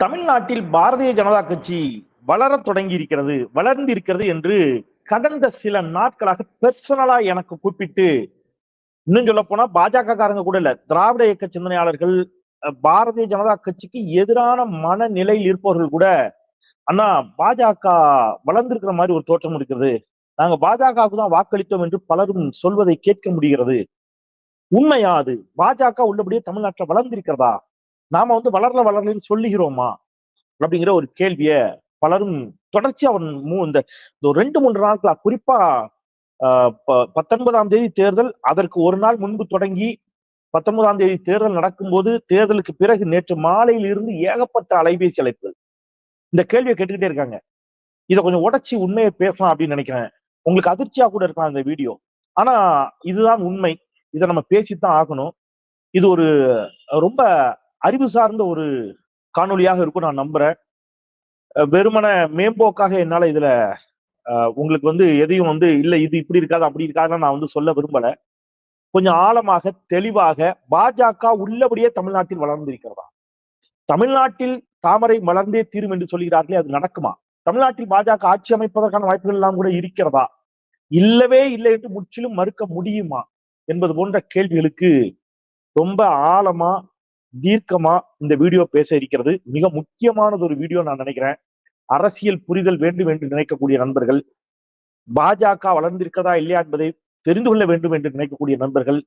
தமிழ்நாட்டில் பாரதிய ஜனதா கட்சி வளரத் தொடங்கி இருக்கிறது வளர்ந்து இருக்கிறது என்று கடந்த சில நாட்களாக பெர்சனலா எனக்கு கூப்பிட்டு இன்னும் சொல்ல போனா பாஜக காரங்க கூட இல்ல திராவிட இயக்க சிந்தனையாளர்கள் பாரதிய ஜனதா கட்சிக்கு எதிரான மனநிலையில் இருப்பவர்கள் கூட அண்ணா பாஜக வளர்ந்திருக்கிற மாதிரி ஒரு தோற்றம் இருக்கிறது. நாங்க பாஜகவுக்கு தான் வாக்களித்தோம் என்று பலரும் சொல்வதை கேட்க முடிகிறது. உண்மையா அது பாஜக உள்ளபடியே தமிழ்நாட்டில் வளர்ந்திருக்கிறதா? நாம வந்து வளரல வளரலன்னு சொல்லுகிறோமா? அப்படிங்கிற ஒரு கேள்விய பலரும் தொடர்ச்சி அவன் மூ- இந்த ரெண்டு மூன்று நாட்களா குறிப்பா ஆஹ், ப- பத்தொன்பதாம் தேதி தேர்தல் அதற்கு ஒரு நாள் முன்பு தொடங்கி பத்தொன்பதாம் தேதி தேர்தல் நடக்கும்போது தேர்தலுக்கு பிறகு நேற்று மாலையில் இருந்து ஏகப்பட்ட அலைபேசி அழைப்புகள். இந்த கேள்வியை கேட்டுக்கிட்டே இருக்காங்க. இதை கொஞ்சம் உடச்சி உண்மையை பேசலாம் அப்படின்னு நினைக்கிறேன். உங்களுக்கு அதிர்ச்சியா கூட இருக்கலாம் இந்த வீடியோ. ஆனா இதுதான் உண்மை. இதை நம்ம பேசித்தான் ஆகணும். இது ஒரு ரொம்ப அறிவு சார்ந்த ஒரு காணொளியாக இருக்கும் நான் நம்புறேன். வெறுமன மேம்போக்காக என்னால இதுல உங்களுக்கு வந்து எதையும் வந்து இல்ல இது இப்படி இருக்காது அப்படி இருக்காதுன்னு நான் வந்து சொல்ல விரும்பல. கொஞ்சம் ஆழமாக தெளிவாக பாஜக உள்ளபடியே தமிழ்நாட்டில் வளர்ந்திருக்கிறதா? தமிழ்நாட்டில் தாமரை மலர்ந்தே தீரும் என்று சொல்கிறார்களே அது நடக்குமா? தமிழ்நாட்டில் பாஜக ஆட்சி அமைப்பதற்கான வாய்ப்புகள் எல்லாம் கூட இருக்கிறதா? இல்லவே இல்லை என்று முற்றிலும் மறுக்க முடியுமா? என்பது போன்ற கேள்விகளுக்கு ரொம்ப ஆழமா தீர்க்கமா இந்த வீடியோ பேச இருக்கிறது. மிக முக்கியமானது ஒரு வீடியோ நான் நினைக்கிறேன். அரசியல் புரிதல் வேண்டும் என்று நினைக்கக்கூடிய நண்பர்கள் பாஜக வளர்ந்திருக்கிறதா இல்லையா என்பதை தெரிந்து கொள்ள வேண்டும் என்று நினைக்கக்கூடிய நண்பர்கள்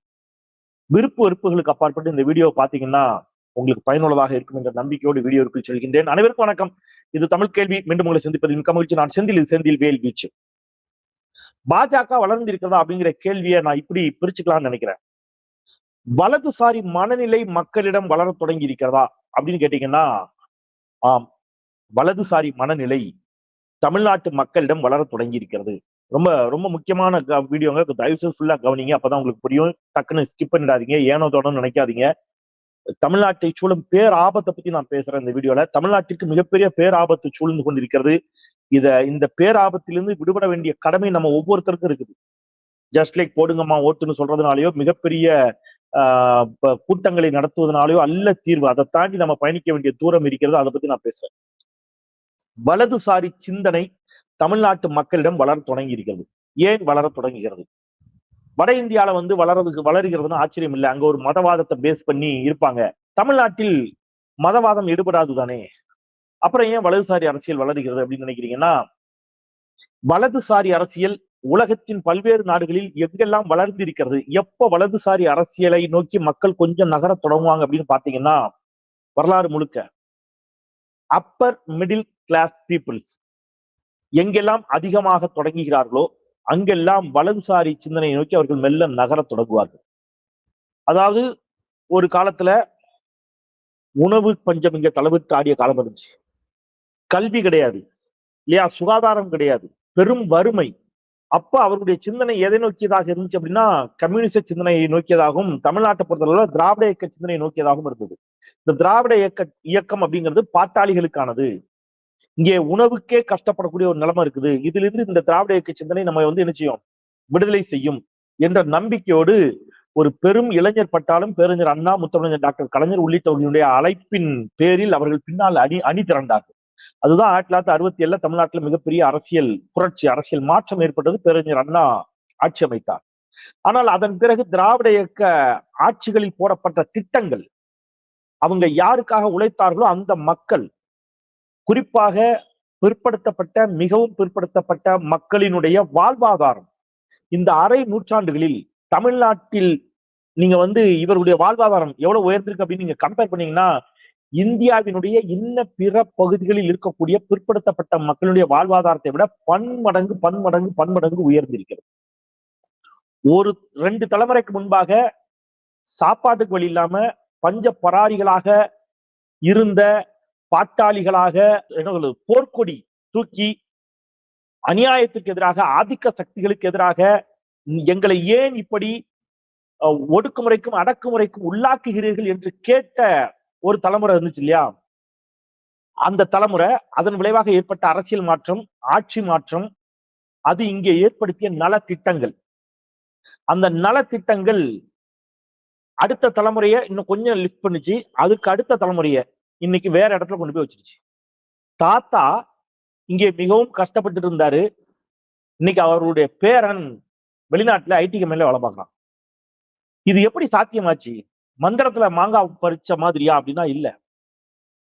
விருப்பு வெறுப்புகளுக்கு அப்பாற்பட்டு இந்த வீடியோ பாத்தீங்கன்னா உங்களுக்கு பயனுள்ளதாக இருக்கும் என்ற நம்பிக்கையோடு வீடியோவுக்குள் செல்கின்றேன். அனைவருக்கும் வணக்கம். இது தமிழ் கேள்வி. மீண்டும் உங்களை சந்திப்பது மிக்க மகிழ்ச்சி. நான் செந்தில் இது செந்தில் வேல் வீச்சு. பாஜக வளர்ந்திருக்கிறதா அப்படிங்கிற கேள்வியை நான் இப்படி பிரிச்சுக்கலாம்னு நினைக்கிறேன். வலதுசாரி மனநிலை மக்களிடம் வளரத் தொடங்கி இருக்கிறதா அப்படின்னு கேட்டீங்கன்னா ஆம். வலதுசாரி மனநிலை தமிழ்நாட்டு மக்களிடம் வளர தொடங்கி இருக்கிறது ரொம்ப ரொம்ப முக்கியமான க- வீடியோங்க. தயவு செய்து ஃபுல்லா கவனிங்க. அப்பதான் உங்களுக்கு புரியும். டக்குன்னு ஸ்கிப் பண்ணிடாதீங்க. ஏனோ தோணுன்னு நினைக்காதீங்க. தமிழ்நாட்டை சூழும் பேர் ஆபத்தை பத்தி நான் பேசுறேன் இந்த வீடியோல. தமிழ்நாட்டிற்கு மிகப்பெரிய பேராபத்து சூழ்ந்து கொண்டிருக்கிறது. இத இந்த பேராபத்திலிருந்து விடுபட வேண்டிய கடமை நம்ம ஒவ்வொருத்தருக்கும் இருக்குது. ஜஸ்ட் லைக் போடுங்கம்மா ஓட்டுன்னு சொல்றதுனாலயோ மிகப்பெரிய கூட்டங்களை நடத்துவதனாலேயோ அல்ல தீர்வு. அதை தாண்டி நம்ம பயணிக்க வேண்டிய தூரம் இருக்கிறது. அதை பத்தி நான் பேசுறேன். வலதுசாரி சிந்தனை தமிழ்நாட்டு மக்களிடம் வளர தொடங்கி இருக்கிறது ஏன் வளர தொடங்குகிறது? வட இந்தியால வந்து வளரதுக்கு வளருகிறதுன்னு ஆச்சரியம் இல்லை. அங்க ஒரு மதவாதத்தை பேஸ் பண்ணி இருப்பாங்க. தமிழ்நாட்டில் மதவாதம் எடுபடாது தானே? அப்புறம் ஏன் வலதுசாரி அரசியல் வளருகிறது அப்படின்னு நினைக்கிறீங்கன்னா வலதுசாரி அரசியல் உலகத்தின் பல்வேறு நாடுகளில் எங்கெல்லாம் வளர்ந்து இருக்கிறது எப்ப வலதுசாரி அரசியலை நோக்கி மக்கள் கொஞ்சம் நகரத் தொடங்குவாங்க அப்படின்னு பாத்தீங்கன்னா வரலாறு முழுக்க அப்பர் மிடில் கிளாஸ் பீப்புள்ஸ் எங்கெல்லாம் அதிகமாக தொடங்குகிறார்களோ அங்கெல்லாம் வலதுசாரி சிந்தனையை நோக்கி அவர்கள் மெல்ல நகரத் தொடங்குவார்கள். அதாவது ஒரு காலத்துல உணவு பஞ்சம் இங்க தளவிட்டு ஆடிய காலம் இருந்துச்சு. கல்வி கிடையாது. இல்லையா? சுகாதாரம் கிடையாது. பெரும் வறுமை. அப்ப அவருடைய சிந்தனை எதை நோக்கியதாக இருந்துச்சு அப்படின்னா கம்யூனிச சிந்தனையை நோக்கியதாகவும் தமிழ்நாட்டை பொறுத்தளவில் திராவிட இயக்க சிந்தனையை நோக்கியதாகவும் இருந்தது. இந்த திராவிட இயக்க இயக்கம் அப்படிங்கிறது பாட்டாளிகளுக்கானது. இங்கே உணவுக்கே கஷ்டப்படக்கூடிய ஒரு நிலைமை இருக்குது. இதிலிருந்து இந்த திராவிட இயக்க சிந்தனை நம்ம வந்து என்ன செய்யும்? விடுதலை செய்யும் என்ற நம்பிக்கையோடு ஒரு பெரும் இளைஞர் பட்டாலும் பேரறிஞர் அண்ணா முத்தமிழர் டாக்டர் கலைஞர் உள்ளிட்டவர்களுடைய அழைப்பின் பேரில் அவர்கள் பின்னால் அணி அணி திரண்டார்கள். அதுதான் ஆயிரத்தி தொள்ளாயிரத்தி அறுபத்தி ஏழுல தமிழ்நாட்டில் மிகப்பெரிய அரசியல் புரட்சி அரசியல் மாற்றம் ஏற்பட்டது பேரறிஞர் அண்ணா ஆட்சி அமைத்தார். ஆனால் அதன் பிறகு திராவிட இயக்க ஆட்சிகளில் போடப்பட்ட திட்டங்கள் அவங்க யாருக்காக உழைத்தார்களோ அந்த மக்கள் குறிப்பாக பிற்படுத்தப்பட்ட மிகவும் பிற்படுத்தப்பட்ட மக்களினுடைய வாழ்வாதாரம். இந்த அரை நூற்றாண்டுகளில் தமிழ்நாட்டில் நீங்க வந்து இவருடைய வாழ்வாதாரம் எவ்வளவு உயர்ந்திருக்கு அப்படின்னு நீங்க கம்பேர் பண்ணீங்கன்னா இந்தியாவினுடைய இன்ன பிற பகுதிகளில் இருக்கக்கூடிய பிற்படுத்தப்பட்ட மக்களுடைய வாழ்வாதாரத்தை விட பன்மடங்கு பன்மடங்கு பன்மடங்கு உயர்ந்திருக்கிறது. ஒரு ரெண்டு தலைமுறைக்கு முன்பாக சாப்பாட்டுக்கு வழி இல்லாம பஞ்ச பராரிகளாக இருந்த பாட்டாளிகளாக என்ன சொல்றது போர்க்கொடி தூக்கி அநியாயத்திற்கு எதிராக ஆதிக்க சக்திகளுக்கு எதிராக எங்களை ஏன் இப்படி அஹ், ஒடுக்குமுறைக்கும் அடக்குமுறைக்கும் உள்ளாக்குகிறீர்கள் என்று கேட்ட ஒரு தலைமுறை இருந்துச்சு இல்லையா? அந்த தலைமுறை அதன் விளைவாக ஏற்பட்ட அரசியல் மாற்றம் ஆட்சி மாற்றம் அது இங்கே ஏற்படுத்திய நலத்திட்டங்கள். அந்த நலத்திட்டங்கள் அடுத்த தலைமுறையை இன்னும் கொஞ்சம் லிஃப்ட் பண்ணுச்சு. அதுக்கு அடுத்த தலைமுறையை இன்னைக்கு வேற இடத்துல கொண்டு போய் வச்சிருச்சு. தாத்தா இங்கே மிகவும் கஷ்டப்பட்டு இருந்தாரு. இன்னைக்கு அவருடைய பேரன் வெளிநாட்டுல ஐடி கம்பெனில வேலை பார்க்கலாம் இது எப்படி சாத்தியமாச்சு? மந்திரத்துல மாங்காய் பறிச்ச மாதிரியா அப்படின்னா இல்ல.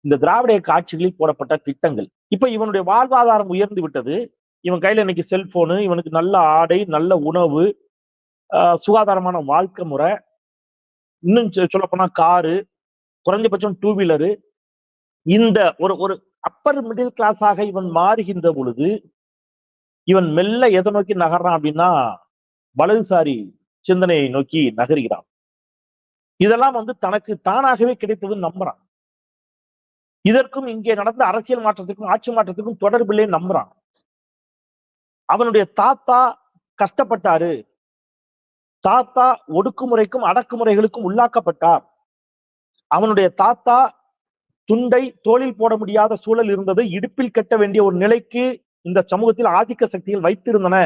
இந்த திராவிட காட்சிகளில் போடப்பட்ட திட்டங்கள். இப்ப இவனுடைய வாழ்வாதாரம் உயர்ந்து விட்டது. இவன் கையில இன்னைக்கு செல்போனு இவனுக்கு நல்ல ஆடை நல்ல உணவு சுகாதாரமான வாழ்க்கை முறை. இன்னும் சொல்ல போனா காரு குறைஞ்சபட்சம் டூ வீலரு இந்த ஒரு ஒரு அப்பர் மிடில் கிளாஸாக இவன் மாறுகின்ற பொழுது இவன் மெல்ல எதை நோக்கி நகர்றான் அப்படின்னா வலதுசாரி சிந்தனையை நோக்கி நகர்கிறான். இதெல்லாம் வந்து தனக்கு தானாகவே கிடைத்ததுன்னு நம்புறான். இதற்கும் இங்கே நடந்த அரசியல் மாற்றத்துக்கும் ஆட்சி மாற்றத்துக்கும் தொடர்பில்லே நம்புறான். அவனுடைய தாத்தா கஷ்டப்பட்டாரு. தாத்தா ஒடுக்குமுறைக்கும் அடக்குமுறைகளுக்கும் உள்ளாக்கப்பட்டார். அவனுடைய தாத்தா துண்டை தோளில் போட முடியாத சூழல் இருந்தது. இடுப்பில் கட்ட வேண்டிய ஒரு நிலைக்கு இந்த சமூகத்தில் ஆதிக்க சக்திகள் வைத்திருந்தன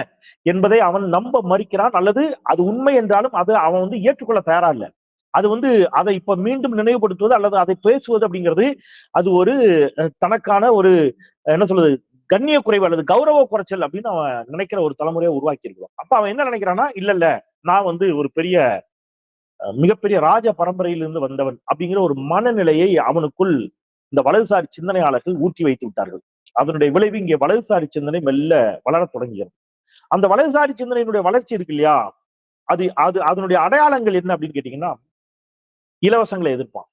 என்பதை அவன் நம்ப மறுக்கிறான். அல்லது அது உண்மை என்றாலும் அதை அவன் வந்து ஏற்றுக்கொள்ள தயாரா இல்லை. அது வந்து அதை இப்ப மீண்டும் நினைவுபடுத்துவது அல்லது அதை பேசுவது அப்படிங்கிறது அது ஒரு தனக்கான ஒரு என்ன சொல்றது கண்ணிய குறைவு அல்லது கௌரவ குறைச்சல் அப்படின்னு அவன் நினைக்கிற ஒரு தலைமுறையை உருவாக்கி இருக்கிறான் அப்ப அவன் என்ன நினைக்கிறான்னா இல்ல இல்ல நான் வந்து ஒரு பெரிய மிகப்பெரிய ராஜ பரம்பரையிலிருந்து வந்தவன் அப்படிங்கிற ஒரு மனநிலையை அவனுக்குள் இந்த வலதுசாரி சிந்தனையாளர்கள் ஊற்றி வைத்து விட்டார்கள். அதனுடைய விளைவு இங்கே வலதுசாரி சிந்தனை மெல்ல வளரத் தொடங்குகிறது. அந்த வலதுசாரி சிந்தனையினுடைய வளர்ச்சி இருக்கு இல்லையா? அது அது அதனுடைய அடையாளங்கள் என்ன அப்படின்னு கேட்டீங்கன்னா இலவசங்களை எதிர்ப்பான்.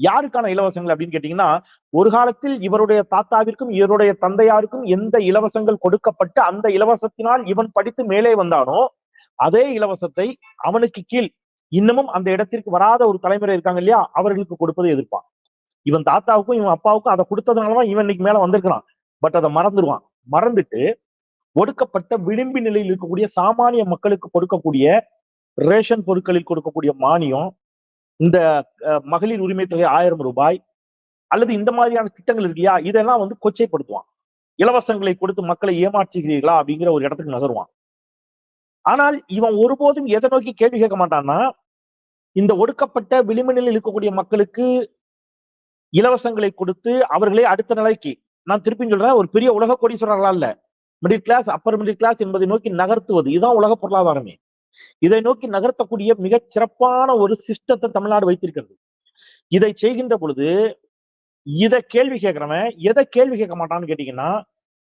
யாருக்கான இலவசங்கள் அப்படின்னு கேட்டீங்கன்னா ஒரு காலத்தில் இவருடைய தாத்தாவிற்கும் இவருடைய தந்தையாருக்கும் எந்த இலவசங்கள் கொடுக்கப்பட்டு அந்த இலவசத்தினால் இவன் படித்து மேலே வந்தானோ அதே இலவசத்தை அவனுக்கு கீழ் இன்னமும் அந்த இடத்திற்கு வராத ஒரு தலைமுறை இருக்காங்க இல்லையா அவர்களுக்கு கொடுப்பதை எதிர்ப்பான். இவன் தாத்தாவுக்கும் இவன் அப்பாவுக்கும் அதை கொடுத்ததுனாலதான் இவன் இன்னைக்கு மேல வந்திருக்கிறான். பட் அதை மறந்துடுவான் மறந்துட்டு ஒடுக்கப்பட்ட விளிம்பி நிலையில் இருக்கக்கூடிய சாமானிய மக்களுக்கு கொடுக்கக்கூடிய ரேஷன் பொருட்களில் கொடுக்கக்கூடிய மானியம் இந்த மகளிர் உரிமை தொகை ஆயிரம் ரூபாய் அல்லது இந்த மாதிரியான திட்டங்கள் இருக்கு இல்லையா இதெல்லாம் வந்து கொச்சைப்படுத்துவான். இலவசங்களை கொடுத்து மக்களை ஏமாற்றுகிறீர்களா? அப்படிங்கிற ஒரு இடத்துக்கு நகருவான். ஆனால் இவன் ஒருபோதும் எதை நோக்கி கேள்வி கேட்க மாட்டான்னா இந்த ஒடுக்கப்பட்ட விளிம்பு நிலையில் இருக்கக்கூடிய மக்களுக்கு இலவசங்களை கொடுத்து அவர்களே அடுத்த நிலைக்கு நான் திருப்பி சொல்றேன் ஒரு பெரிய உலக கோடீஸ்வரர்களா இல்ல? Middle class upper middle class என்பதை நோக்கி நகர்த்துவது இதுதான் உலக பொருளாதாரமே. இதை நோக்கி நகர்த்தக்கூடிய மிக சிறப்பான ஒரு சிஸ்டத்தை தமிழ்நாடு வைத்திருக்கிறது. இதை செய்கின்ற பொழுது இதை கேள்வி கேட்கிறவன் எதை கேள்வி கேட்க மாட்டான்னு கேட்டீங்கன்னா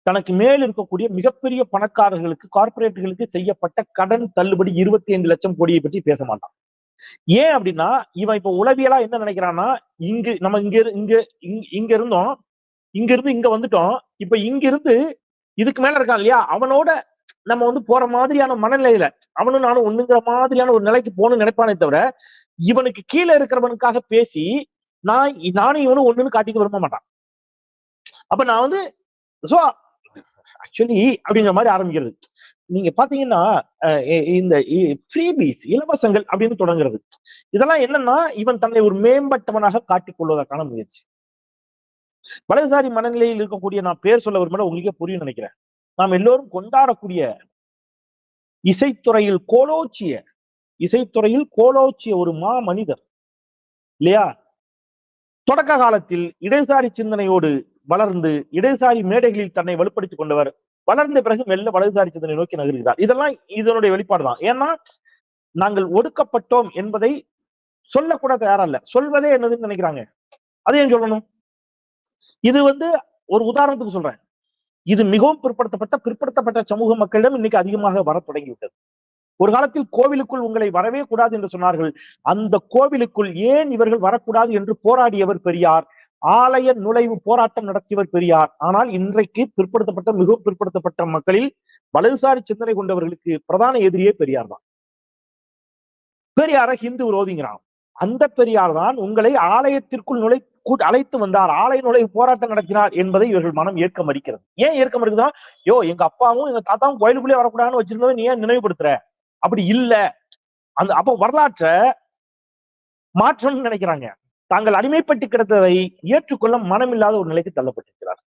தனக்கு மேல் இருக்கக்கூடிய மிகப்பெரிய பணக்காரர்களுக்கு கார்பரேட்டுகளுக்கு செய்யப்பட்ட கடன் தள்ளுபடி இருபத்தி ஐந்து லட்சம் கோடியை பற்றி பேச மாட்டான். ஏன் அப்படின்னா இவன் இப்ப உளவியலா என்ன நினைக்கிறான்னா இங்கு நம்ம இங்க இரு- இங்க இங்க- இங்க இருந்தோம் இங்க இருந்து இங்க வந்துட்டோம் இப்ப இங்க இருந்து இதுக்கு மேல இருக்கான் இல்லையா? அவனோட நம்ம வந்து போற மாதிரியான மனநிலையில அவனும் நானும் ஒண்ணுங்கிற மாதிரியான ஒரு நிலைக்கு போகணும்னு நினைப்பானே தவிர இவனுக்கு கீழே இருக்கிறவனுக்காக பேசி நான் நானும் இவனும் ஒண்ணுன்னு காட்டிக்க விரும்ப மாட்டான். அப்ப நான் வந்து சோ ஆக்சுவலி அப்படிங்கிற மாதிரி ஆரம்பிக்கிறது. நீங்க பாத்தீங்கன்னா அஹ் இந்த ஃப்ரீபீஸ் இலவசங்கள் அப்படின்னு தொடங்குறது. இதெல்லாம் என்னன்னா இவன் தன்னை ஒரு மேம்பட்டவனாக காட்டிக் கொள்வதற்கான முயற்சி. வலதுசாரி மனநிலையில் இருக்கக்கூடிய நான் பேர் சொல்ல விரும்பல உங்களுக்கே புரியும் நினைக்கிறேன். நாம் எல்லோரும் கொண்டாடக்கூடிய இசைத்துறையில் கோலோச்சிய இசைத்துறையில் கோலோச்சிய ஒரு மா மனிதர் இல்லையா? தொடக்க காலத்தில் இடதுசாரி சிந்தனையோடு வளர்ந்து இடதுசாரி மேடைகளில் தன்னை வலுப்படுத்திக் கொண்டவர் வளர்ந்த பிறகு மெல்ல வலதுசாரி சிந்தனை நோக்கி நகர்கிறார். இதெல்லாம் இதனுடைய வெளிப்பாடு தான். ஏன்னா நாங்கள் ஒடுக்கப்பட்டோம் என்பதை சொல்லக்கூட தயாரா இல்ல சொல்வதே என்னதுன்னு நினைக்கிறாங்க. அதையும் சொல்லணும். இது வந்து ஒரு உதாரணத்துக்கு சொல்றேன். இது மிகவும் பிற்படுத்தப்பட்ட பிற்படுத்தப்பட்ட சமூக மக்களிடம் இன்னைக்கு அதிகமாக வர தொடங்கிவிட்டது. ஒரு காலத்தில் கோவிலுக்குள் உங்களை வரவே கூடாது என்று சொன்னார்கள். அந்த கோவிலுக்குள் ஏன் இவர்கள் வரக்கூடாது என்று போராடியவர் பெரியார். ஆலய நுழைவு போராட்டம் நடத்தியவர் பெரியார். ஆனால் இன்றைக்கு பிற்படுத்தப்பட்ட மிகவும் பிற்படுத்தப்பட்ட மக்களில் வலதுசாரி சிந்தனை கொண்டவர்களுக்கு பிரதான எதிரியே பெரியார் தான். பெரியார ஹிந்து விரோதிங்கிறான் அந்த பெரியார் தான் உங்களை ஆலயத்திற்குள் நுழை அழைத்து வந்தார். ஆலை நுழைவு போராட்டம் நடத்தினார் என்பதை இவர்கள் மனம் ஏற்க மறுக்கிறது ஏன் ஏற்க மறுக்குதுன்னா யோ எங்க அப்பாவும் எங்க தாத்தாவும் கோயிலுக்குள்ளே வரக்கூடாதுன்னு வச்சிருந்தவன் நீ ஏன் நினைவுபடுத்துற? அப்படி இல்ல. அந்த அப்போ வரலாற்றை மாற்றம்னு நினைக்கிறாங்க. தாங்கள் அடிமைப்பட்டு கிடந்ததை ஏற்றுக்கொள்ள மனமில்லாத ஒரு நிலைக்கு தள்ளப்பட்டிருக்கிறார்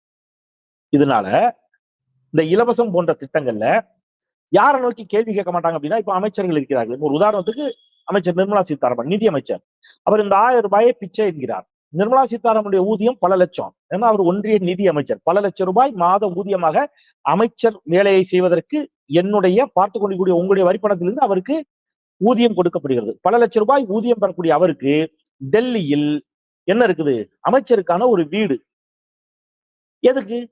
இதனால இந்த இலவசம் போன்ற திட்டங்கள்ல யாரை நோக்கி கேள்வி கேட்க மாட்டாங்க அப்படின்னா இப்ப அமைச்சர்கள் இருக்கிறார்கள். ஒரு உதாரணத்துக்கு அமைச்சர் நிர்மலா சீதாராமன் நிதி அமைச்சர் அவர் இந்த ஆயிரம் ரூபாயை பிச்சை என்கிறார். நிர்மலா சீதாராமனுடைய ஊதியம் பல லட்சம். ஏன்னா அவர் ஒன்றிய நிதி அமைச்சர். பல லட்சம் ரூபாய் மாத ஊதியமாக அமைச்சர் வேலையை செய்வதற்கு என்னுடைய பார்த்து கொண்டிருக்கூடிய உங்களுடைய வரிப்பணத்திலிருந்து அவருக்கு ஊதியம் கொடுக்கப்படுகிறது. பல லட்சம் ரூபாய் ஊதியம் பெறக்கூடிய அவருக்கு டெல்லியில் என்ன இருக்குது? அமைச்சருக்கான ஒரு வீடு. எதுக்கு?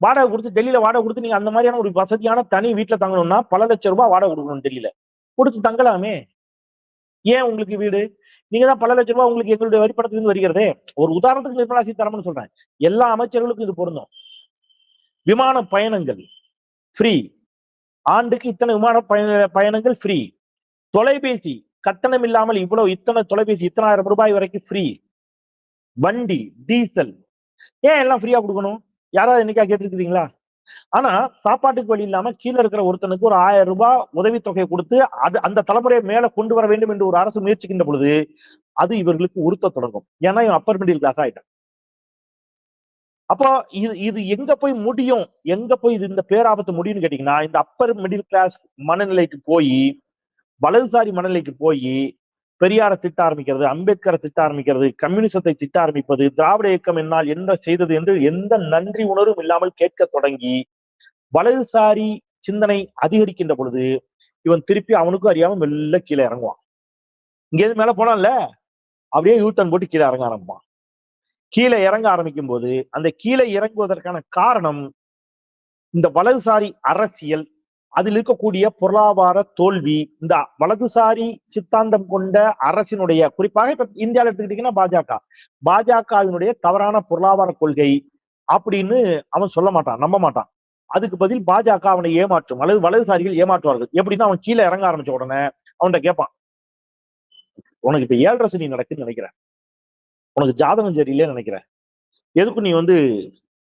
வாடகை கொடுத்து டெல்லியில வாடகை கொடுத்து நீங்க அந்த மாதிரியான ஒரு வசதியான தனி வீட்டுல தங்கணும்னா பல லட்சம் ரூபாய் வாடகை கொடுக்கணும் டெல்லியில. கொடுத்து தங்கலாமே. ஏன் உங்களுக்கு வீடு? நீங்க தான் பல லட்சம் ரூபாய் உங்களுக்கு எங்களுடைய வரிப்படத்திலிருந்து வருகிறதே. ஒரு உதாரணத்துக்கு நிர்மலா சீதாராமன் சொல்றேன். எல்லா அமைச்சர்களுக்கும் இது பொருந்தும். விமான பயணங்கள் ஃப்ரீ ஆண்டுக்கு இத்தனை விமான பயண பயணங்கள் ஃப்ரீ தொலைபேசி கட்டணம் இல்லாமல் இவ்வளவு இத்தனை தொலைபேசி இத்தனாயிரம் ரூபாய் வரைக்கும் ஃப்ரீ வண்டி டீசல் ஏன் எல்லாம் ஃப்ரீயா கொடுக்கணும்? யாராவது என்னைக்கா கேட்டிருக்கிறீங்களா? ஆனா சாப்பாட்டுக்கு வழி இல்லாம கீழே இருக்கிற ஒருத்தனுக்கு ஒரு ஆயிரம் ரூபாய் உதவித்தொகை கொடுத்து அது அந்த தலைமுறையை மேல கொண்டு வர வேண்டும் என்று ஒரு அரசு முயற்சிக்கின்ற பொழுது அது இவர்களுக்கு உறுத்த தொடங்கும். ஏன்னா இவன் அப்பர் மிடில் கிளாஸ் ஆயிட்டான். அப்போ இது இது எங்க போய் முடியும்? எங்க போய் இது இந்த பேராபத்து முடியும்னு கேட்டீங்கன்னா இந்த அப்பர் மிடில் கிளாஸ் மனநிலைக்கு போய் வலதுசாரி மனநிலைக்கு போய் பெரியாரை திட்ட ஆரம்பிக்கிறது அம்பேத்கரை திட்ட ஆரம்பிக்கிறது கம்யூனிசத்தை திட்ட ஆரம்பிப்பது திராவிட இயக்கம் என்னால் என்ன செய்தது என்று எந்த நன்றி உணர்வும் இல்லாமல் கேட்க தொடங்கி வலதுசாரி சிந்தனை அதிகரிக்கின்ற பொழுது இவன் திருப்பி அவனுக்கும் அறியாம மெல்ல கீழே இறங்குவான். இங்கேருந்து மேல போனான்ல? அப்படியே யூட்டன் போட்டு கீழே இறங்க ஆரம்பிப்பான். கீழே இறங்க ஆரம்பிக்கும் போது அந்த கீழே இறங்குவதற்கான காரணம் இந்த வலதுசாரி அரசியல் அதில் இருக்கக்கூடிய பொருளாதார தோல்வி இந்த வலதுசாரி சித்தாந்தம் கொண்ட அரசினுடைய குறிப்பாக இப்ப இந்தியாவில் எடுத்துக்கிட்டீங்கன்னா பாஜக. பாஜகவினுடைய தவறான பொருளாதார கொள்கை அப்படின்னு அவன் சொல்ல மாட்டான் நம்ப மாட்டான். அதுக்கு பதில் பாஜக அவனை ஏமாற்றும் அல்லது வலதுசாரிகள் ஏமாற்றுவார்கள். எப்படின்னா அவன் கீழே இறங்க ஆரம்பிச்ச உடனே அவன்கிட்ட கேட்பான் உனக்கு இப்ப ஏழரை சனி நடக்குன்னு நினைக்கிறேன். உனக்கு ஜாதகம் சரியில்லையே நினைக்கிறேன். எதுக்கு நீ வந்து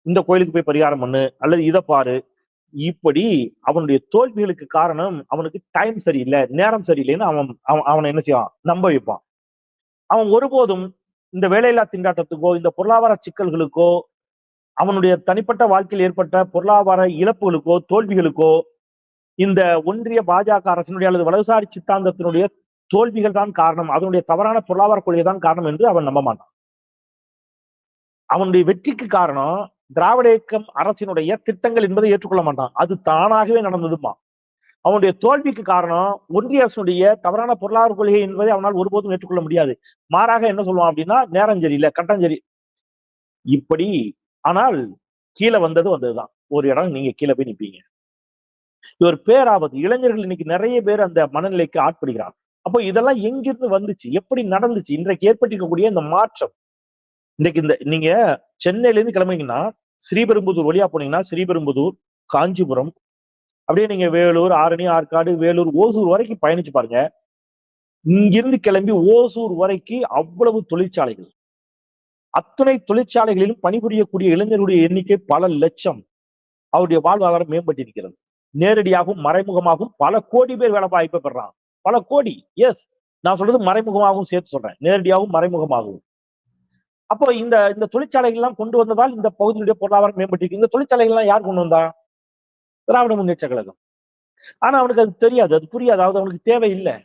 இந்த கோயிலுக்கு போய் பரிகாரம் பண்ணு அல்லது இதை பாரு இப்படி அவனுடைய தோல்விகளுக்கு காரணம் அவனுக்கு டைம் சரியில்லை நேரம் சரியில்லைன்னு அவன் அவன் அவனை என்ன செய்வான்? நம்ப வைப்பான். அவன் ஒருபோதும் இந்த வேலையில்லா திண்டாட்டத்துக்கோ இந்த பொருளாதார சிக்கல்களுக்கோ அவனுடைய தனிப்பட்ட வாழ்க்கையில் ஏற்பட்ட பொருளாதார இழப்புகளுக்கோ தோல்விகளுக்கோ இந்த ஒன்றிய பாஜக அரசினுடைய அல்லது வலதுசாரி சித்தாந்தத்தினுடைய தோல்விகள் தான் காரணம். அதனுடைய தவறான பொருளாதார கொள்கை தான் காரணம் என்று அவன் நம்ப மாட்டான். அவனுடைய வெற்றிக்கு காரணம் திராவிட இயக்கம் அரசினுடைய திட்டங்கள் என்பதை ஏற்றுக்கொள்ள மாட்டான். அது தானாகவே நடந்ததுமா அவனுடைய தோல்விக்கு காரணம் ஒன்றிய அரசுடைய தவறான பொருளாதார கொள்கை என்பதை அவனால் ஒருபோதும் ஏற்றுக்கொள்ள முடியாது. மாறாக என்ன சொல்லுவான் அப்படின்னா நேரம் சரியில்லை கட்டம் சரி இப்படி ஆனால் கீழே வந்தது வந்ததுதான். ஒரு இடம் நீங்க கீழே போய் நிப்பீங்க. இது ஒரு பேராபத்து இளைஞர்கள் இன்னைக்கு நிறைய பேர் அந்த மனநிலைக்கு ஆட்படுகிறார். அப்போ இதெல்லாம் எங்கிருந்து வந்துச்சு? எப்படி நடந்துச்சு? இன்றைக்கு ஏற்பட்டிருக்கக்கூடிய இந்த மாற்றம். இன்னைக்கு இந்த நீங்க சென்னையில இருந்து கிளம்புனீங்கன்னா ஸ்ரீபெரும்புதூர் வழியா போனீங்கன்னா ஸ்ரீபெரும்புதூர் காஞ்சிபுரம் அப்படியே நீங்க வேலூர் ஆரணி ஆற்காடு வேலூர் ஓசூர் வரைக்கும் பயணிச்சு பாருங்க. இங்கிருந்து கிளம்பி ஓசூர் வரைக்கும் அவ்வளவு தொழிற்சாலைகள். அத்தனை தொழிற்சாலைகளிலும் பணிபுரியக்கூடிய இளைஞர்களுடைய எண்ணிக்கை பல லட்சம். அவருடைய வாழ்வாதாரம் மேம்பட்டிருக்கிறது. நேரடியாகவும் மறைமுகமாகவும் பல கோடி பேர் வேலை வாய்ப்பை பெறான். பல கோடி எஸ் நான் சொல்றது மறைமுகமாகவும் சேர்த்து சொல்றேன். நேரடியாகவும் மறைமுகமாகவும். அப்போ இந்த இந்த தொழிற்சாலைகள் எல்லாம் கொண்டு வந்ததால் இந்த பகுதியுடைய பொருளாதாரம் மேம்பட்டிருக்கு. இந்த தொழிற்சாலைகள் எல்லாம் யார் கொண்டு வந்தா? திராவிட முன்னேற்ற கழகம். ஆனா அவனுக்கு அது தெரியாது. அது புரியாது. அதாவது அவனுக்கு தேவையில்லை.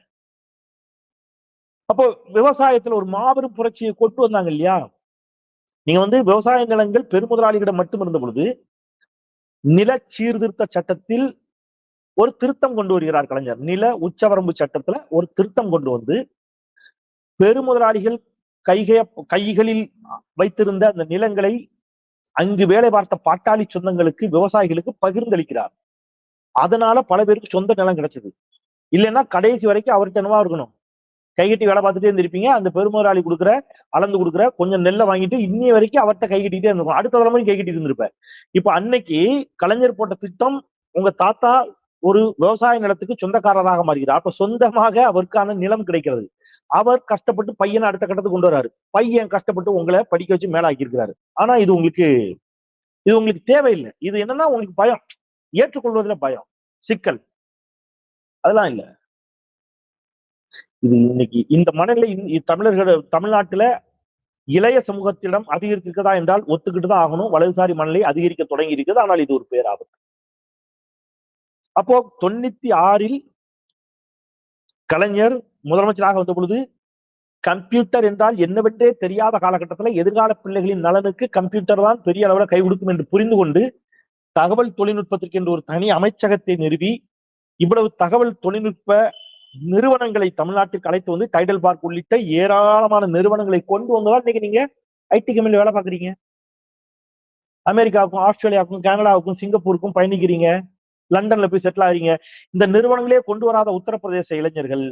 அப்போ விவசாயத்துல ஒரு மாபெரும் புரட்சியை கொண்டு வந்தாங்க இல்லையா? நீங்க வந்து விவசாய நிலங்கள் பெருமுதலாளிகளிடம் மட்டும் இருந்த பொழுது நில சீர்திருத்த சட்டத்தில் ஒரு திருத்தம் கொண்டு வருகிறார் கலைஞர். நில உச்சவரம்பு சட்டத்துல ஒரு திருத்தம் கொண்டு வந்து பெருமுதலாளிகள் கைகைய கைகளில் வைத்திருந்த அந்த நிலங்களை அங்கு வேலை பார்த்த பாட்டாளி சொந்தங்களுக்கு விவசாயிகளுக்கு பகிர்ந்தளிக்கிறார். அதனால பல பேருக்கு சொந்த நிலம் கிடைச்சது. இல்லைன்னா கடைசி வரைக்கும் அவர்கிட்ட என்னவா இருக்கணும்? கைகட்டி வேலை பார்த்துட்டே இருந்திருப்பீங்க. அந்த பெருமுதலாளி கொடுக்குற அளந்து கொடுக்குற கொஞ்சம் நெல்லை வாங்கிட்டு இன்னி வரைக்கும் அவர்கிட்ட கை கட்டிட்டே இருந்திருக்கும் அடுத்த தலைமுறை கை கட்டிட்டு இருந்திருப்ப இப்ப அன்னைக்கு கலைஞர் போட்ட திட்டம் உங்க தாத்தா ஒரு விவசாய நிலத்துக்கு சொந்தக்காரராக மாறுகிறார். அப்ப சொந்தமாக அவருக்கான நிலம் கிடைக்கிறது. அவர் கஷ்டப்பட்டு பையனை அடுத்த கட்டத்துக்கு கொண்டு வராரு. பையன் கஷ்டப்பட்டு உங்களை படிக்க வச்சு மேலாக்கி இருக்கிறாரு ஆனா இது உங்களுக்கு இது உங்களுக்கு தேவையில்லை. இது என்னன்னா உங்களுக்கு பயம். ஏற்றுக்கொள்வதில் பயம். சிக்கல். அதெல்லாம் இல்ல. இது இன்னைக்கு இந்த மனநிலை தமிழர்கள் தமிழ்நாட்டுல இளைய சமூகத்திடம் அதிகரித்திருக்கதா என்றால் ஒத்துக்கிட்டு தான் ஆகணும். வலதுசாரி மனநிலை அதிகரிக்க தொடங்கி இருக்குது ஆனால் இது ஒரு பேராபத்து. அப்போ தொண்ணூத்தி ஆறில் கலைஞர் முதலமைச்சராக வந்த பொழுது கம்ப்யூட்டர் என்றால் என்னவென்றே தெரியாத காலகட்டத்தில் எதிர்கால பிள்ளைகளின் நலனுக்கு கம்ப்யூட்டர் தான் பெரிய அளவில் கை கொடுக்கும் என்று புரிந்து கொண்டு தகவல் தொழில்நுட்பத்திற்கு என்று ஒரு தனி அமைச்சகத்தை நிறுவி இவ்வளவு தகவல் தொழில்நுட்ப நிறுவனங்களை தமிழ்நாட்டிற்கு அழைத்து வந்து டைடல் பார்க் உள்ளிட்ட ஏராளமான நிறுவனங்களை கொண்டு வந்ததால் இன்னைக்கு நீங்க ஐடி கம்பெனியில் வேலை பார்க்குறீங்க? அமெரிக்காவுக்கும் ஆஸ்திரேலியாவுக்கும் கனடாவுக்கும் சிங்கப்பூருக்கும் பயணிக்கிறீங்க லண்டன்ல போய் செட்டில் ஆகிறீங்க. இந்த நிறுவனங்களே கொண்டு வராத உத்தரப்பிரதேச இளைஞர்கள்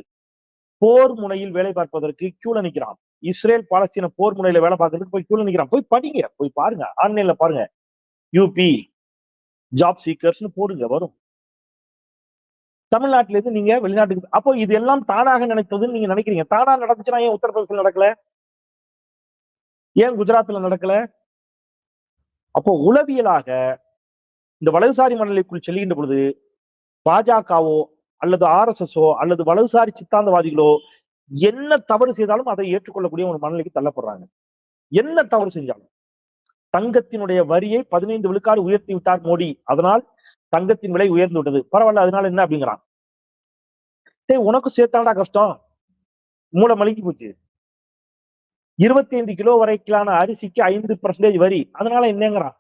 போர் முனையில் வேலை பார்ப்பதற்கு கியூல நிக்கிறான். இஸ்ரேல் பாலஸ்தீன போர் முனையில வேலை பார்க்கறதுக்கு போய் கியூல நிக்கிறான். போய் படிங்க போய் பாருங்க. ஆன்லைன்ல பாருங்க. யூபி ஜாப் சீக்கர்ஸ்னு போடுங்க வரும். தமிழ்நாட்டில இருந்து நீங்க வெளிநாட்டுக்கு அப்போ இது எல்லாம் தானாக நினைத்ததுன்னு நீங்க நினைக்கிறீங்க. தானா நடந்துச்சுன்னா ஏன் உத்தரப்பிரதேசம் நடக்கல? ஏன் குஜராத்ல நடக்கல? அப்போ உளவியலாக இந்த வலதுசாரி மண்டலிக்குள் செல்கின்ற பொழுது பாஜகவோ அல்லது ஆர்எஸ்எஸ்ஓ அல்லது வலதுசாரி சித்தாந்தவாதிகளோ என்ன தவறு செய்தாலும் அதை ஏற்றுக்கொள்ளக்கூடிய ஒரு மனநிலைக்கு தள்ளப்படுறாங்க. என்ன தவறு செஞ்சாலும். தங்கத்தினுடைய வரியை பதினைந்து விழுக்காடு உயர்த்தி விட்டார் மோடி. அதனால் தங்கத்தின் விலை உயர்ந்து விட்டது. பரவாயில்ல அதனால என்ன அப்படிங்கிறான். டேய் உனக்கு சேர்த்தாடா கஷ்டம். மூளை மலிக்கி போச்சு. இருபத்தி ஐந்து கிலோ வரைக்கிலான அரிசிக்கு ஐந்து பர்சன்டேஜ் வரி. அதனால என்னங்கிறான்.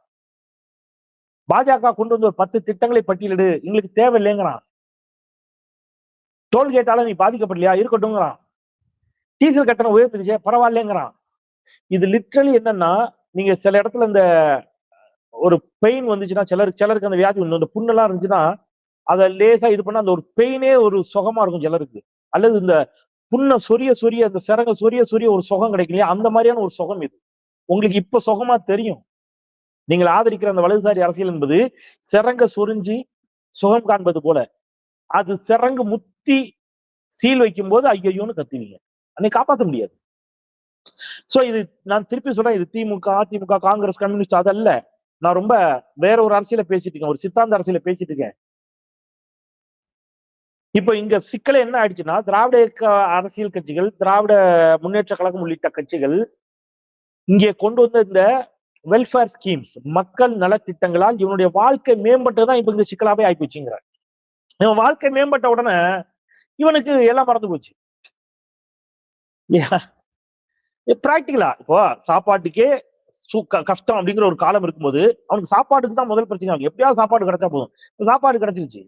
பாஜக கொண்டு வந்து ஒரு பத்து திட்டங்களை பட்டியலிடு. எங்களுக்கு தேவையில்லைங்கிறான். டோல்கேட்டால நீ பாதிக்கப்படலையா? இருக்கட்டும்ங்கிறான். டீசல் கட்டணம் உயர்த்திருச்சே பரவாயில்லைங்கிறான். இது லிட்ரலி என்னன்னா நீங்க சில இடத்துல இந்த ஒரு பெயின் வந்துச்சுன்னா சிலருக்கு சிலருக்கு அந்த வியாதி ஒண்ணு இந்த புண்ணெல்லாம் இருந்துச்சுன்னா அதை லேசா இது பண்ணா அந்த ஒரு பெயினே ஒரு சுகமா இருக்கும் சிலருக்கு. அல்லது இந்த புண்ணை சொரிய சொரிய அந்த சிறங்க சொரிய சொரிய ஒரு சுகம் கிடைக்கலையா அந்த மாதிரியான ஒரு சுகம் இது. உங்களுக்கு இப்ப சுகமா தெரியும். நீங்கள் ஆதரிக்கிற அந்த வலதுசாரி அரசியல் என்பது சிறங்க சொரிஞ்சு சுகம் காண்பது போல. அது சிறங்கு முத்தி சீல் வைக்கும் போது ஐயோன்னு கத்துவீங்க அன்னைக்கு காப்பாற்ற முடியாது. சோ இது நான் திருப்பி சொல்றேன் இது திமுக அதிமுக காங்கிரஸ் கம்யூனிஸ்ட் அதல்ல. நான் ரொம்ப வேற ஒரு அரசியல பேசிட்டு இருக்கேன் ஒரு சித்தாந்த அரசியல பேசிட்டு இருக்கேன். இப்போ இங்க சிக்கல என்ன ஆயிடுச்சுன்னா திராவிட இயக்க அரசியல் கட்சிகள் திராவிட முன்னேற்ற கழகம் உள்ளிட்ட கட்சிகள் இங்கே கொண்டு வந்த இந்த வெல்ஃபேர் ஸ்கீம்ஸ் மக்கள் நலத்திட்டங்களால் இவனுடைய வாழ்க்கை மேம்பட்டு தான் இப்ப இந்த சிக்கலாவே ஆயிப்போச்சுங்கிறார் இவன் வாழ்க்கை மேம்பட்ட உடனே இவனுக்கு எல்லாம் மறந்து போச்சு. ப்ராக்டிக்கலா இப்போ சாப்பாட்டுக்கே கஷ்டம் அப்படிங்கிற ஒரு காலம் இருக்கும்போது அவனுக்கு சாப்பாட்டுக்கு தான் முதல் பிரச்சனை ஆகும். எப்படியாவது சாப்பாடு கிடைச்சா போதும். சாப்பாடு கிடைச்சிருச்சு.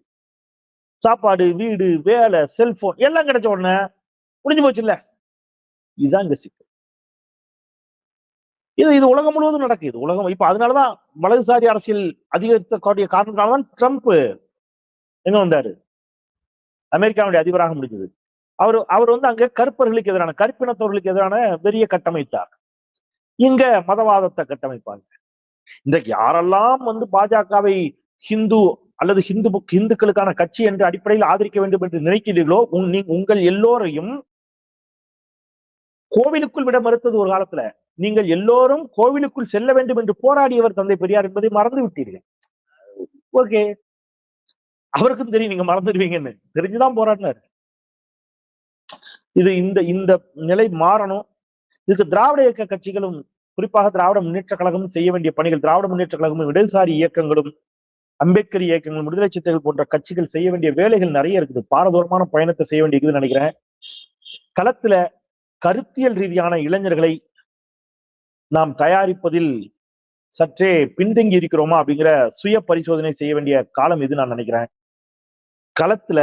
சாப்பாடு வீடு வேலை செல்போன் எல்லாம் கிடைச்ச உடனே முடிஞ்சு போச்சு இல்ல இதுதான் இங்க சிக்கல். இது இது உலகம் முழுவதும் நடக்குது. உலகம் இப்ப அதனாலதான் வலதுசாரி அரசியல் அதிகரிக்கக்கூடிய காரணத்தினாலதான் ட்ரம்ப் எங்க வந்தாரு? அமெரிக்காவுடைய அதிபராக முடிஞ்சது அவர் அவர் வந்து அங்க கருப்பர்களுக்கு எதிரான கருப்பினத்தவர்களுக்கு எதிரான பெரிய கட்டமைத்தார். இங்க மதவாதத்தை கட்டமைப்பாங்க. இன்றைக்கு யாரெல்லாம் வந்து பாஜகவை ஹிந்து அல்லது ஹிந்து ஹிந்துக்களுக்கான கட்சி என்ற அடிப்படையில் ஆதரிக்க வேண்டும் என்று நினைக்கிறீர்களோ உங்கள் எல்லோரையும் கோவிலுக்குள் விட மறுத்தது ஒரு காலத்துல. நீங்கள் எல்லோரும் கோவிலுக்குள் செல்ல வேண்டும் என்று போராடியவர் தந்தை பெரியார் என்பதை மறந்து விட்டீர்கள் ஓகே. அவருக்கும் தெரியும் நீங்க மறந்துடுவீங்கன்னு. தெரிஞ்சுதான் போராடினாரு. இது இந்த இந்த நிலை மாறணும். இதுக்கு திராவிட இயக்க கட்சிகளும் குறிப்பாக திராவிட முன்னேற்ற கழகமும் செய்ய வேண்டிய பணிகள் திராவிட முன்னேற்ற கழகமும் இடதுசாரி இயக்கங்களும் அம்பேத்கர் இயக்கங்களும் விடுதலை சித்தைகள் போன்ற கட்சிகள் செய்ய வேண்டிய வேலைகள் நிறைய இருக்குது. பாரதூரமான பயணத்தை செய்ய வேண்டியதுன்னு நினைக்கிறேன். களத்துல கருத்தியல் ரீதியான இளைஞர்களை நாம் தயாரிப்பதில் சற்றே பின்தங்கி இருக்கிறோமா அப்படிங்கிற சுய பரிசோதனை செய்ய வேண்டிய காலம் இது நான் நினைக்கிறேன். களத்துல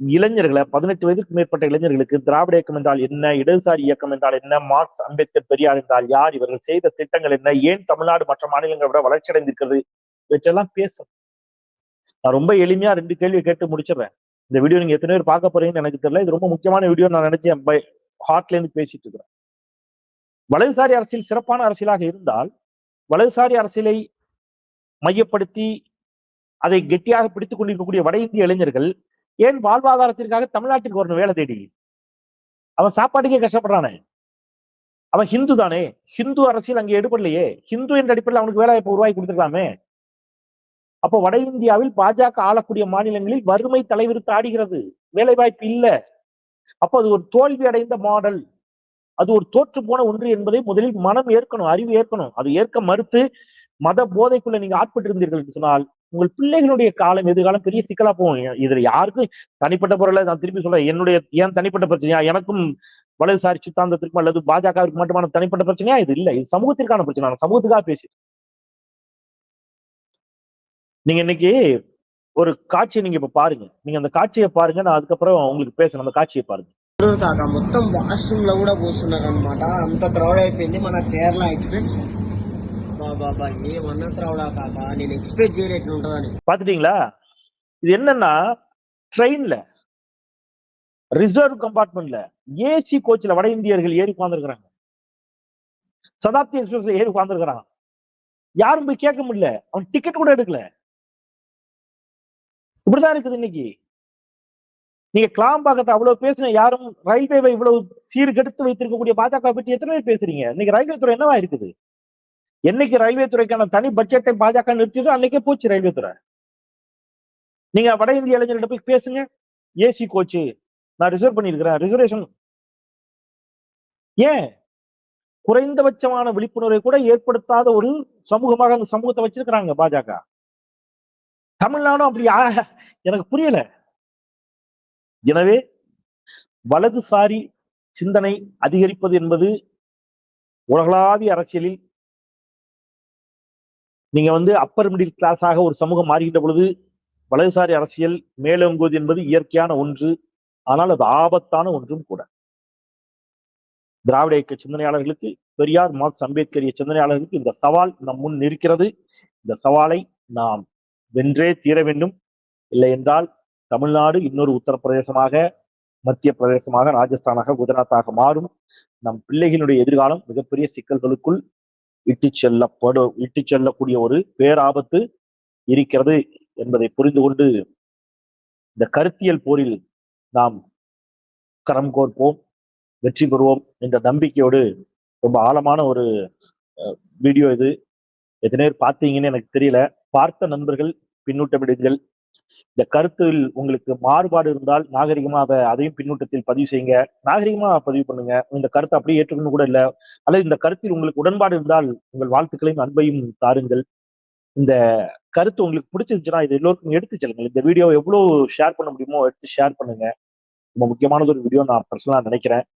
இளைஞர்களை பதினெட்டு வயதுக்கு மேற்பட்ட இளைஞர்களுக்கு திராவிட இயக்கம் என்றால் என்ன இடதுசாரி இயக்கம் என்றால் என்ன மார்க்ஸ் அம்பேத்கர் பெரியார் என்றால் யார் இவர்கள் செய்த திட்டங்கள் என்ன ஏன் தமிழ்நாடு மற்ற மாநிலங்களை விட வளர்ச்சி அடைந்திருக்கிறது இவற்றெல்லாம் பேசும். நான் ரொம்ப எளிமையா ரெண்டு கேள்வி கேட்டு முடிச்சிடுறேன். இந்த வீடியோ நீங்க எத்தனை பேர் பார்க்க போறீங்கன்னு எனக்கு தெரியல. இது ரொம்ப முக்கியமான வீடியோ நான் நினைச்சேன். பை ஹார்ட்ல இருந்து பேசிட்டு இருக்கிறேன். வலதுசாரி அரசியல் சிறப்பான அரசியலாக இருந்தால் வலதுசாரி அரசியலை மையப்படுத்தி அதை கெட்டியாக பிடித்துக் கொண்டிருக்கக்கூடிய வட இந்திய இளைஞர்கள் ஏன் வாழ்வாதாரத்திற்காக தமிழ்நாட்டிற்கு வரணும் வேலை தேடி? அவன் சாப்பாட்டுக்கே கஷ்டப்படுறானே. அவன் ஹிந்து தானே. ஹிந்து அரசியல் அங்கே எடுபடலையே. ஹிந்து என்ற அடிப்படையில் அவனுக்கு வேலை வாய்ப்பு உருவாக்கி கொடுத்துருக்கலாமே. அப்போ வட இந்தியாவில் பாஜக ஆளக்கூடிய மாநிலங்களில் வறுமை தலைவிரித்து ஆடுகிறது. வேலை வாய்ப்பு அப்போ அது ஒரு தோல்வி அடைந்த மாடல். அது ஒரு தோற்று போன ஒன்று என்பதை முதலில் மனம் ஏற்கணும் அறிவு ஏற்கணும். அது ஏற்க மறுத்து மத போதைக்குள்ள நீங்க ஆட்பட்டு இருந்தீர்கள் என்று சொன்னால் உங்க பிள்ளைகளுடைய காலம் எதிர்காலம் பெரிய சிக்கலா போகும். இதுல யாருக்கும் தனிப்பட்ட பொருளை நான் திருப்பி சொல்றேன் என்னுடைய ஏன் தனிப்பட்ட பிரச்சனையா? எனக்கும் வலதுசாரி சித்தாந்தத்திற்கும் அல்லது பாஜகவிற்கு மட்டுமான தனிப்பட்ட பிரச்சனையா? இது இல்ல. இது சமூகத்திற்கான பிரச்சனை. நான் சமூகத்துக்காக பேசி. நீங்க இன்னைக்கு ஒரு காட்சியை நீங்க இப்ப பாருங்க. நீங்க அந்த காட்சியை பாருங்க. நான் அதுக்கப்புறம் உங்களுக்கு பேசுறேன். அந்த కాచి பாருங்க. மொத்தம் మొత్తం கூட లో அந்த పోస్తున్నారు అనమాట கேரளா క్రౌడ్ బాబా ఏమన్నా క్రౌడా కాక నేను ఎక్స్పెక్ట్ చేయలేదు ఎట్లా ఉంటుందని பாத்துட்டீங்களா இது என்னன்னா ட்ரெயின்ல ரிசர்வ் கம்பார்ட்மெண்ட்ல ஏசி கோச்ல வட இந்தியர்கள் ஏறி உட்கார்ந்துருக்காங்க சதாப்தி எக்ஸ்பிரஸ்ல ஏறி உட்கார்ந்துருக்கான் யாரும் போய் கேட்க முடியல அவன் டிக்கெட் கூட எடுக்கல இப்படிதான் இருக்குது இன்னைக்கு நீங்க கிளாம்பாக்கத்தை அவ்வளவு பேசுன யாரும் ரயில்வேவை இவ்வளவு சீர்கெடுத்து வைத்திருக்கக்கூடிய பாஜக பற்றி எத்தனை பேர் பேசுறீங்க இன்னைக்கு ரயில்வே துறை என்னவா இருக்குது என்னைக்கு ரயில்வே துறைக்கான தனி பட்ஜெட்டை பாஜக நிறுத்தியதோ அன்னைக்கே போச்சு ரயில்வே துறை. நீங்க வட இந்திய இளைஞர்கிட்ட போய் பேசுங்க. ஏசி கோச்சு நான் ரிசர்வ் பண்ணியிருக்கிறேன். ரிசர்வேஷன் ஏன்? குறைந்தபட்சமான விழிப்புணர்வை கூட ஏற்படுத்தாத ஒரு சமூகமாக அந்த சமூகத்தை வச்சிருக்கிறாங்க பாஜக. தமிழ்நாடும் அப்படி எனக்கு புரியல. எனவே வலதுசாரி சிந்தனை அதிகரிப்பது என்பது உலகளாவிய அரசியலில் நீங்க வந்து அப்பர் மிடில் கிளாஸாக ஒரு சமூகம் மாறுகின்ற பொழுது வலதுசாரி அரசியல் மேலோங்குவது என்பது இயற்கையான ஒன்று. ஆனால் அது ஆபத்தான ஒன்றும் கூட. திராவிட இயக்க சிந்தனையாளர்களுக்கு பெரியார் மார்க்ஸ் அம்பேத்கரிய சிந்தனையாளர்களுக்கு இந்த சவால் நம் முன் இருக்கிறது இந்த சவாலை நாம் வென்றே தீர வேண்டும். இல்லை என்றால் தமிழ்நாடு இன்னொரு உத்தரப்பிரதேசமாக மத்திய பிரதேசமாக ராஜஸ்தானாக குஜராத்தாக மாறும். நம் பிள்ளைகளுடைய எதிர்காலம் மிகப்பெரிய சிக்கல்களுக்குள் இட்டு செல்லப்படும் இட்டு செல்லக்கூடிய ஒரு பேராபத்து இருக்கிறது என்பதை புரிந்து கொண்டு இந்த கருத்தியல் போரில் நாம் கரம் கோர்ப்போம் வெற்றி பெறுவோம் என்ற நம்பிக்கையோடு ரொம்ப ஆழமான ஒரு வீடியோ இது. எத்தனை பேர் பார்த்தீங்கன்னு எனக்கு தெரியல. பார்த்த நண்பர்கள் பின்னூட்டமிடுங்கள். இந்த கருத்தில் உங்களுக்கு மாறுபாடு இருந்தால் நாகரிகமா அதை அதையும் பின்னூட்டத்தில் பதிவு செய்யுங்க. நாகரிகமா பதிவு பண்ணுங்க. இந்த கருத்தை அப்படியே ஏற்றுக்கணும் கூட இல்லை. அல்லது இந்த கருத்தில் உங்களுக்கு உடன்பாடு இருந்தால் உங்கள் வாழ்த்துக்களையும் அன்பையும் தாருங்கள். இந்த கருத்து உங்களுக்கு பிடிச்சிருச்சுன்னா இது எல்லோருக்கும் எடுத்து செல்லுங்கள். இந்த வீடியோ எவ்வளவு ஷேர் பண்ண முடியுமோ எடுத்து ஷேர் பண்ணுங்க. ரொம்ப முக்கியமானது ஒரு வீடியோ நான் பர்சனலாக நினைக்கிறேன்.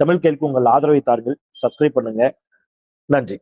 தமிழ் கேள்விக்கு உங்கள் ஆதரவை தாருங்கள். சப்ஸ்கிரைப் பண்ணுங்க. நன்றி.